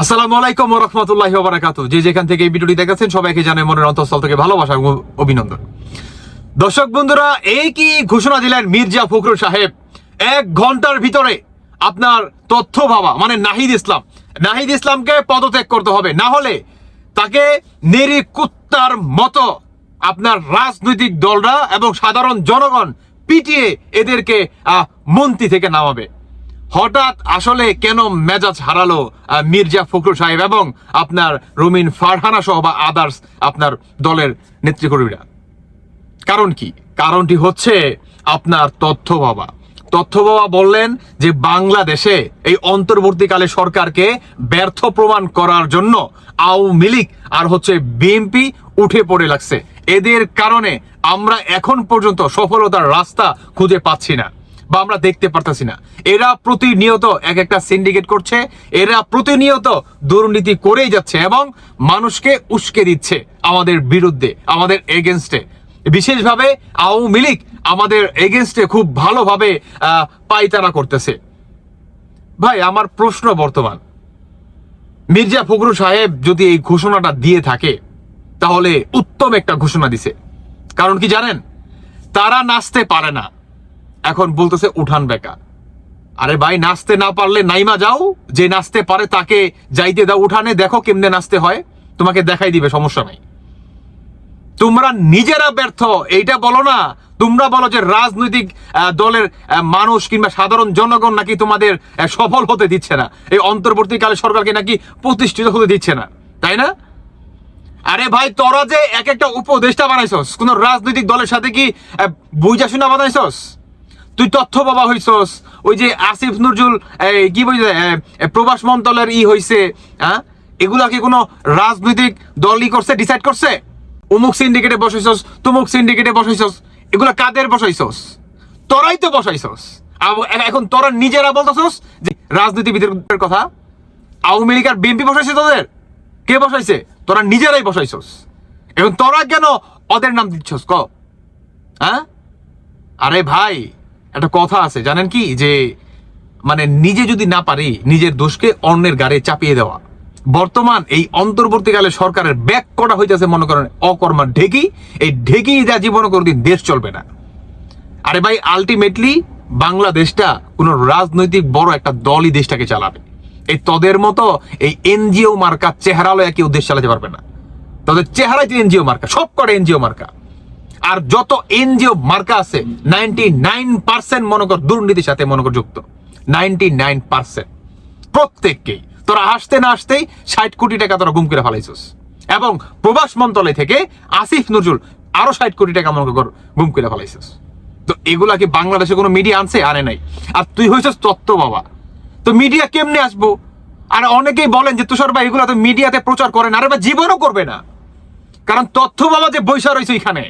আসসালামু আলাইকুম রহমতুল্লাহ বারাকাতু যে যেখান থেকে এই ভিডিওটি দেখেছেন, সবাইকে জানাই মনের অন্তঃস্থল থেকে ভালোবাসা অভিনন্দন। দর্শক বন্ধুরা, এই কি ঘোষণা দিলেন মির্জা ফখরুল সাহেব? এক ঘণ্টার ভিতরে আপনার তথ্য বাবা মানে নাহিদ ইসলাম। নাহিদ ইসলামকে পদত্যাগ করতে হবে। না হলে তাকে নেরি কুত্তার মতো আপনার রাজনৈতিক দলরা এবং সাধারণ জনগণ পিটিয়ে এদেরকে মন্ত্রী থেকে নামাবে। হঠাৎ আসলে কেন মেজাজ হারালো মির্জা ফখরুল সাহেব এবং আপনার রুমিন ফারহানা সহ বা আদার্স আপনার দলের নেতৃকর্মীরা? কারণ কি? কারণটি হচ্ছে আপনার তথ্য বাবা তথ্য বাবা বললেন যে বাংলাদেশে এই অন্তর্বর্তীকালে সরকারকে ব্যর্থ প্রমাণ করার জন্য আওয়ামী লীগ আর হচ্ছে বিএনপি উঠে পড়ে লাগছে। এদের কারণে আমরা এখন পর্যন্ত সফলতার রাস্তা খুঁজে পাচ্ছি না। বা আমরা দেখতে পারতেছি না। এরা প্রতিনিয়ত এক একটা সিন্ডিকেট করছে, এরা প্রতিনিয়ত দুর্নীতি করেই যাচ্ছে এবং মানুষকে উস্কে দিচ্ছে আমাদের বিরুদ্ধে, আমাদের এগেনস্টে বিশেষভাবে আওয়ামী লীগ আমাদের এগেনস্টে খুব ভালোভাবে পাইতারা করতেছে। ভাই, আমার প্রশ্ন বর্তমান। মির্জা ফখরু সাহেব যদি এই ঘোষণাটা দিয়ে থাকে, তাহলে উত্তম একটা ঘোষণা দিছে। কারণ কি জানেন? তারা নাচতে পারে না। এখন বলতেছে, উঠান বেকা। আরে ভাই, নাচতে না পারলে নাইমা যাও, যে নাচতে পারে তাকে যাইতে দাও উঠানে, দেখো কেমনে নাচতে হয়, তোমাকে দেখাই দিবে, সমস্যা নাই। তোমরা নিজেরা ব্যর্থ, এইটা বলো না, তোমরা বলো যে রাজনৈতিক দলের মানুষ কিংবা সাধারণ জনগণ নাকি তোমাদের সফল হতে দিচ্ছে না। এই অন্তর্বর্তীকালে সরকারকে নাকি প্রতিষ্ঠিত হতে দিচ্ছে না, তাই না? আরে ভাই, তোরা যে এক একটা উপদেষ্টা বানাইছস, কোন রাজনৈতিক দলের সাথে কি বুঝা শুনা বানাইছস? তুই তথ্য বাবা হইছস। ওই যে আসিফ নজরুল কি বলছে প্রবাস মন্ত্রণালয়ের ই হইছে হ্যাঁ এগুলা কি কোনো রাজনৈতিক দলই করছে ডিসাইড করছে? অমুক সিন্ডিকেটে বসাইছস, তুমুক সিন্ডিকেটে বসাইছস। এগুলা কাদের বসাইছস? তোরাই তো বসাইছস। এখন তোরা নিজেরা বলতেছস যে রাজনীতিবিদের কথা। আওয়ামী লীগ আর বিএনপি বসাইছে তোদের? কে বসাইছে? তোরা নিজেরাই বসাইছস। এখন তোরা কেন ওদের নাম দিচ্ছস, ক? হ্যাঁ আরে ভাই একটা কথা আছে, জানেন কি? যে মানে নিজে যদি না পারি, নিজের দোষকে অন্যের গাড়ে চাপিয়ে দেওয়া। বর্তমান এই অন্তর্বর্তীকালে সরকারের ব্যাক করা হইতেছে, মনে করেন, অকর্মার ঢেকি। এই ঢেকি যা জীবন কোনোদিন দেশ চলবে না। আরে ভাই আলটিমেটলি বাংলাদেশটা কোনো রাজনৈতিক বড় একটা দলই দেশটাকে চালাবে। এই তদের মতো এই এনজিও মার্কা চেহারালো কেউ দেশ চালাতে পারবে না। তোদের চেহারাই এনজিও মার্কা সব করে এনজিও মার্কা। আর যত এনজিও মার্কা আছে নাইনটি নাইন পার্সেন্ট মনে কর দুর্নীতির সাথে মনে কর যুক্ত। নাইনটি নাইন পার্সেন্ট প্রত্যেককেই। তোরা আসতে না আসতেই ষাট কোটি টাকা তোরা গুম করে ফেলাইছিস। এবং প্রবাস মন্ত্রণালয় থেকে আসিফ নজরুল আরও ষাট কোটি টাকা মনে কর গুম করে ফেলাইছিস। তো এগুলা কি বাংলাদেশে কোনো মিডিয়া আনছে? আনে নাই। আর তুই হয়েছিস তত্ত্ব বাবা। তো মিডিয়া কেমনে আসব? আর অনেকেই বলেন যে তুষার ভাই, এগুলো তো মিডিয়াতে প্রচার করে না। আরে বা জীবনও করবে না। কারণ তথ্য বাবা যে বৈশা রয়েছে এখানে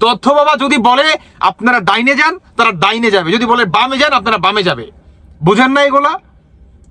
তথ্য বাবা যদি বলে আপনারা ডাইনে যান, তারা ডাইনে যাবে। যদি বলে বামে যান, আপনারা বামে যাবে। বুঝেন না এগুলা?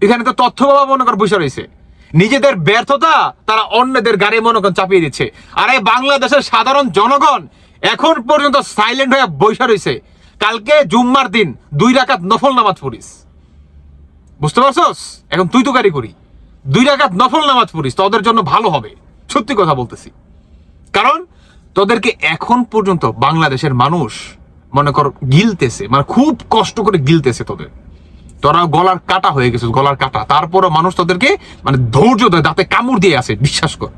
এখানে তো তথ্য বাবা মনে কর বৈশা রয়েছে। নিজেদের ব্যর্থতা তারা অন্যদের গাড়ি মনে করেন চাপিয়ে দিচ্ছে। আর এই বাংলাদেশের সাধারণ জনগণ এখন পর্যন্ত সাইলেন্ট হয়ে বৈশা রয়েছে। কালকে জুম্মার দিন দুই রাকাত নফল নামাজ পড়িস। বুঝতে পারছস? এখন তুই তো গাড়ি করি। দুই রাকাত নফল নামাজ পড়িস, তোদের জন্য ভালো হবে। সত্যি কথা বলতেছি। কারণ তোদেরকে এখন পর্যন্ত বাংলাদেশের মানুষ, মনে কর, গিলতেছে মানে খুব কষ্ট করে গিলতেছে তোদের। তোরা গলার কাটা হয়ে গেছিস, গলার কাটা। তারপরও মানুষ তোদেরকে মানে ধৈর্য দেয় দাঁতে কামড় দিয়ে আসে বিশ্বাস কর।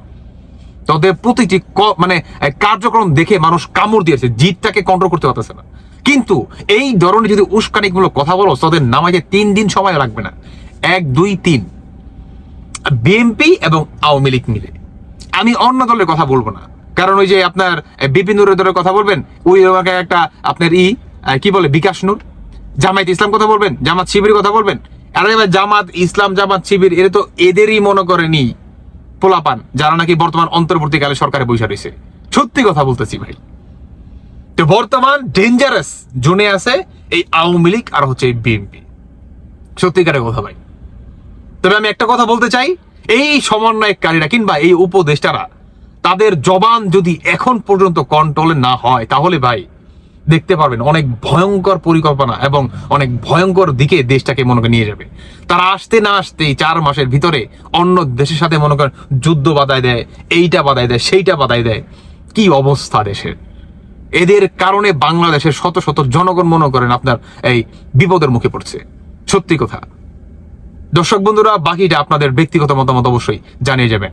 তোদের প্রতিটি মানে কার্যক্রম দেখে মানুষ কামড় দিয়েছে জিতটাকে কন্ট্রোল করতে পারতেছে না। কিন্তু এই ধরনের যদি উস্কানিমূলক কথা বলো, তোদের নামাজে তিন দিন সময় লাগবে না। এক, দুই, তিন। বিএনপি এবং আওয়ামী লীগ মিলে। আমি অন্য দলের কথা বলব না। কারণ ওই যে আপনার বিপিন দলের কথা বলবেন ওই আমাকে একটা আপনার ই কি বলে, বিকাশ নূর, জামায়াত ইসলাম কথা বলবেন, জামাত শিবির কথা বলবেন। আরে ভাই জামাত ইসলাম, জামাত শিবির, এরা তো এদেরই মনে করেনি পোলাপান, যারা নাকি বর্তমান অন্তর্বর্তীকালে সরকারে বৈশা রয়েছে। সত্যি কথা বলতেছি ভাই। তো বর্তমান ডেঞ্জারাস জোনে আছে এই আওয়ামী লীগ আর হচ্ছে এই বিএনপি। সত্যিকারের কথা ভাই। তবে আমি একটা কথা বলতে চাই, এই সমন্বয়কারীরা কিংবা এই উপদেষ্টারা তাদের জবান যদি এখন পর্যন্ত কন্ট্রোলে না হয়, তাহলে ভাই, দেখতে পারবেন, অনেক ভয়ঙ্কর পরিকল্পনা এবং অনেক ভয়ঙ্কর দিকে দেশটাকে মনে করে নিয়ে যাবে। তারা আসতে না আসতেই চার মাসের ভিতরে অন্য দেশের সাথে মনে করেন, যুদ্ধ বাধায় দেয়, এইটা বাধায় দেয়, সেইটা বাধায় দেয়। কি অবস্থা দেশের? এদের কারণে বাংলাদেশের শত শত জনগণ মনে করেন আপনার এই বিপদের মুখে পড়ছে। সত্যি কথা। দর্শক বন্ধুরা, বাকিটা আপনাদের ব্যক্তিগত মতামত অবশ্যই জানিয়ে যাবেন।